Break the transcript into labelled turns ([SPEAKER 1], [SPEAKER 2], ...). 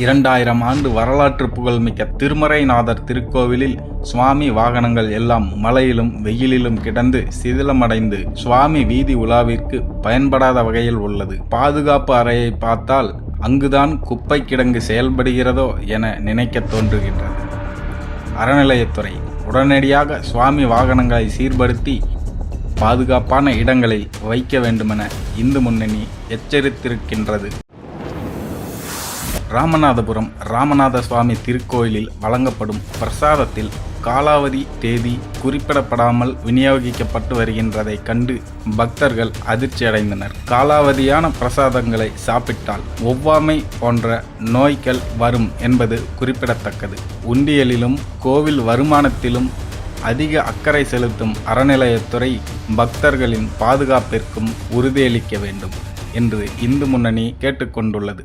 [SPEAKER 1] இரண்டாயிரம் ஆண்டு வரலாற்று புகழ்மிக்க திருமறைநாதர் திருக்கோவிலில் சுவாமி வாகனங்கள் எல்லாம் மழையிலும் வெயிலிலும் கிடந்து சிதிலமடைந்து சுவாமி வீதி உலாவிற்கு பயன்படாத வகையில் உள்ளது. பாதுகாப்பு அறையை பார்த்தால் அங்குதான் குப்பை கிடங்கு செயல்படுகிறதோ என நினைக்கத் தோன்றுகின்றது. அறநிலையத்துறை உடனடியாக சுவாமி வாகனங்களை சீர்படுத்தி பாதுகாப்பான இடங்களை வைக்க வேண்டுமென இந்து முன்னணி எச்சரித்திருக்கின்றது. ராமநாதபுரம் ராமநாத சுவாமி திருக்கோயிலில் வழங்கப்படும் பிரசாதத்தில் காலாவதி தேதி குறிப்பிடப்படாமல் விநியோகிக்கப்பட்டு வருகின்றதை கண்டு பக்தர்கள் அதிர்ச்சியடைந்தனர். காலாவதியான பிரசாதங்களை சாப்பிட்டால் ஒவ்வாமை போன்ற நோய்கள் வரும் என்பது குறிப்பிடத்தக்கது. உண்டியலிலும் கோவில் வருமானத்திலும் அதிக அக்கறை செலுத்தும் அறநிலையத்துறை பக்தர்களின் பாதுகாப்பிற்கும் உறுதியளிக்க வேண்டும் என்று இந்து முன்னணி கேட்டுக்கொண்டுள்ளது.